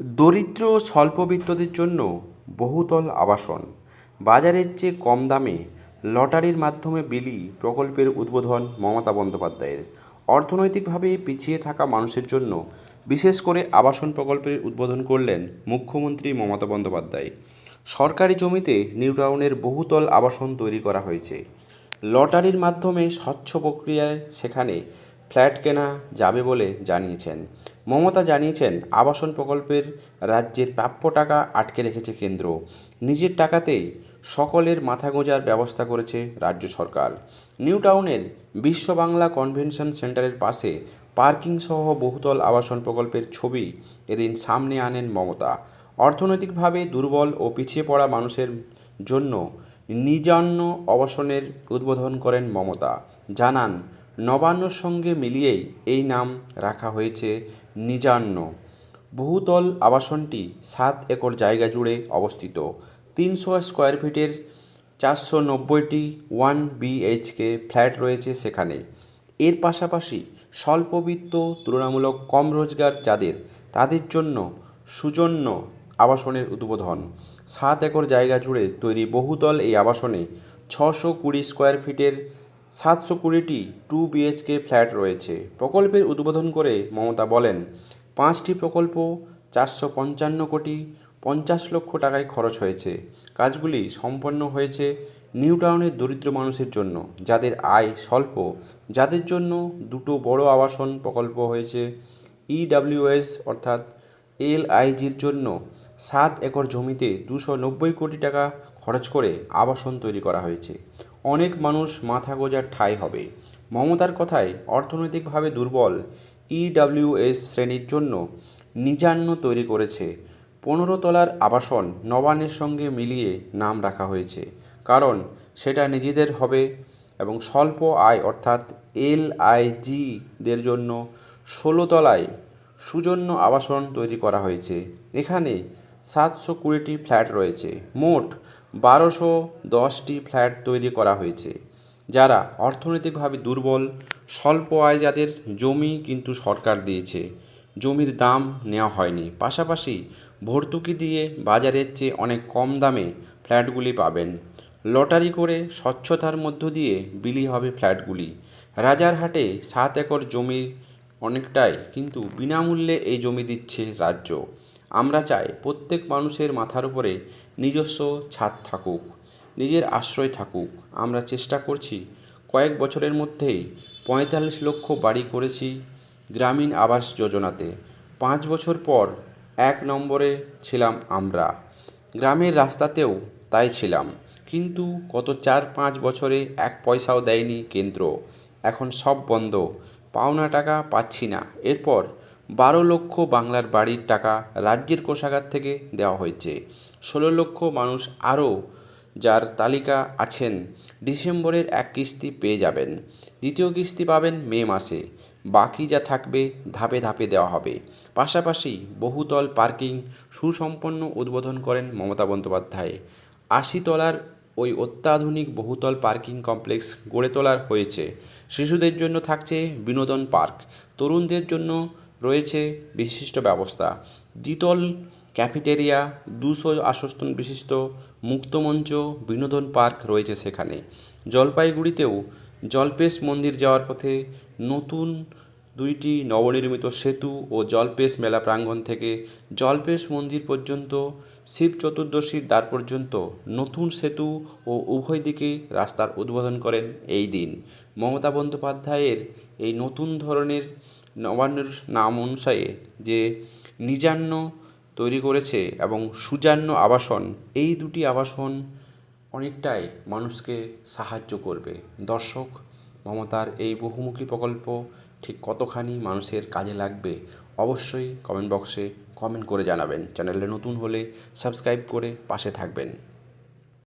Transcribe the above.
দরিদ্র স্বল্পবিত্তদের জন্য বহুতল আবাসন। বাজারের চেয়ে কম দামে লটারির মাধ্যমে বিলি প্রকল্পের উদ্বোধন মমতা বন্দ্যোপাধ্যায়ের। অর্থনৈতিকভাবে পিছিয়ে থাকা মানুষের জন্য বিশেষ করে আবাসন প্রকল্পের উদ্বোধন করলেন মুখ্যমন্ত্রী মমতা বন্দ্যোপাধ্যায়। সরকারি জমিতে নিউটাউনের বহুতল আবাসন তৈরি করা হয়েছে। লটারির মাধ্যমে স্বচ্ছ প্রক্রিয়ায় সেখানে ফ্ল্যাট কেনা যাবে বলে জানিয়েছেন। মমতা জানিয়েছেন, আবাসন প্রকল্পের রাজ্যের প্রাপ্য টাকা আটকে রেখেছে কেন্দ্র। নিজের টাকাতেই সকলের মাথা গোঁজার ব্যবস্থা করেছে রাজ্য সরকার। নিউ টাউনের বিশ্ব বাংলা কনভেনশন সেন্টারের পাশে পার্কিং সহ বহুতল আবাসন প্রকল্পের ছবি এদিন সামনে আনেন মমতা। অর্থনৈতিকভাবে দুর্বল ও পিছিয়ে পড়া মানুষের জন্য নিজান্ন আবাসনের উদ্বোধন করেন মমতা। জানান নবান্নর সঙ্গে মিলিয়েই এই নাম রাখা হয়েছে নিজান্ন। বহুতল আবাসনটি সাত একর জায়গা জুড়ে অবস্থিত। তিনশো স্কোয়ার ফিটের চারশো নব্বইটি ওয়ান বিএইচকে ফ্ল্যাট রয়েছে সেখানে। এর পাশাপাশি স্বল্পবিত্ত, তুলনামূলক কম রোজগার যাদের, তাদের জন্য সুজন্য আবাসনের উদ্বোধন। সাত একর জায়গা জুড়ে তৈরি বহুতল এই আবাসনে ছশো কুড়ি স্কোয়ার ফিটের সাতশো কুড়িটি টু বিএইচকে ফ্ল্যাট রয়েছে। প্রকল্পের উদ্বোধন করে মমতা বলেন, পাঁচটি প্রকল্প চারশো পঞ্চান্ন কোটি পঞ্চাশ লক্ষ টাকায় খরচ হয়েছে। কাজগুলি সম্পন্ন হয়েছে নিউ টাউনের দরিদ্র মানুষের জন্য, যাদের আয় স্বল্প। যাদের জন্য দুটো বড় আবাসন প্রকল্প হয়েছে ইডাব্লিউএস অর্থাৎ এলআইজির জন্য সাত একর জমিতে দুশো নব্বই কোটি টাকা খরচ করে আবাসন তৈরি করা হয়েছে। অনেক মানুষ মাথা গোজার ঠাঁই হবে। মমতার কথায় অর্থনৈতিকভাবে দুর্বল ইডাব্লিউএস শ্রেণির জন্য নিজান্ন তৈরি করেছে। পনেরো তলার আবাসন নবান্নের সঙ্গে মিলিয়ে নাম রাখা হয়েছে। কারণ সেটা নিজেদের হবে এবং স্বল্প আয় অর্থাৎ এলআইজিদের জন্য ষোলো তলায় সুজন্য আবাসন তৈরি করা হয়েছে। এখানে সাতশো কুড়িটি ফ্ল্যাট রয়েছে। মোট বারোশো দশটি ফ্ল্যাট তৈরি করা হয়েছে, যারা অর্থনৈতিকভাবে দুর্বল, স্বল্প আয় যাদের জমি কিন্তু সরকার দিয়েছে। জমির দাম নেওয়া হয়নি। পাশাপাশি ভর্তুকি দিয়ে বাজারের চেয়ে অনেক কম দামে ফ্ল্যাটগুলি পাবেন। লটারি করে স্বচ্ছতার মধ্য দিয়ে বিলি হবে ফ্ল্যাটগুলি। রাজারহাটে সাত একর জমি অনেকটাই কিন্তু বিনামূল্যে এই জমি দিচ্ছে রাজ্য। আমরা চাই প্রত্যেক মানুষের মাথার উপরে নিজস্ব ছাদ থাকুক, নিজের আশ্রয় থাকুক। আমরা চেষ্টা করছি, কয়েক বছরের মধ্যেই পঁয়তাল্লিশ লক্ষ বাড়ি করেছি গ্রামীণ আবাস যোজনাতে। পাঁচ বছর পর এক নম্বরে ছিলাম আমরা। গ্রামের রাস্তাতেও তাই ছিলাম। কিন্তু গত চার পাঁচ বছরে এক পয়সাও দেয়নি কেন্দ্র। এখন সব বন্ধ, পাওনা টাকা পাচ্ছি না। এরপর বারো লক্ষ বাংলার বাড়ির টাকা রাজ্যের কোষাগার থেকে দেওয়া হয়েছে। ষোলো লক্ষ মানুষ আরও যার তালিকা আছেন, ডিসেম্বরের এক কিস্তি পেয়ে যাবেন। দ্বিতীয় কিস্তি পাবেন মে মাসে। বাকি যা থাকবে ধাপে ধাপে দেওয়া হবে। পাশাপাশি বহুতল পার্কিং সুসম্পন্ন উদ্বোধন করেন মমতা বন্দ্যোপাধ্যায়। আশি তলার ওই অত্যাধুনিক বহুতল পার্কিং কমপ্লেক্স গড়ে তোলার হয়েছে। শিশুদের জন্য থাকছে বিনোদন পার্ক। তরুণদের জন্য রয়েছে বিশিষ্ট ব্যবস্থা। দ্বিতল ক্যাফেটেরিয়া দুশো আসন বিশিষ্ট মুক্তমঞ্চ বিনোদন পার্ক রয়েছে সেখানে। জলপাইগুড়িতেও জলপেশ মন্দির যাওয়ার পথে নতুন দুইটি নবনির্মিত সেতু ও জলপেশ মেলা প্রাঙ্গণ থেকে জলপেশ মন্দির পর্যন্ত, শিব চতুর্দশীর দ্বার পর্যন্ত নতুন সেতু ও উভয় দিকে রাস্তার উদ্বোধন করেন এই দিন। মমতা বন্দ্যোপাধ্যায়ের এই নতুন ধরনের নবান্নের নাম অনুসারে যে নিজান্ন তৈরি করেছে এবং সুজান্য আবাসন, এই দুটি আবাসন অনেকটাই মানুষকে সাহায্য করবে। দর্শক, মমতার এই বহুমুখী প্রকল্প ঠিক কতখানি মানুষের কাজে লাগবে অবশ্যই কমেন্ট বক্সে কমেন্ট করে জানাবেন। চ্যানেলে নতুন হলে সাবস্ক্রাইব করে পাশে থাকবেন।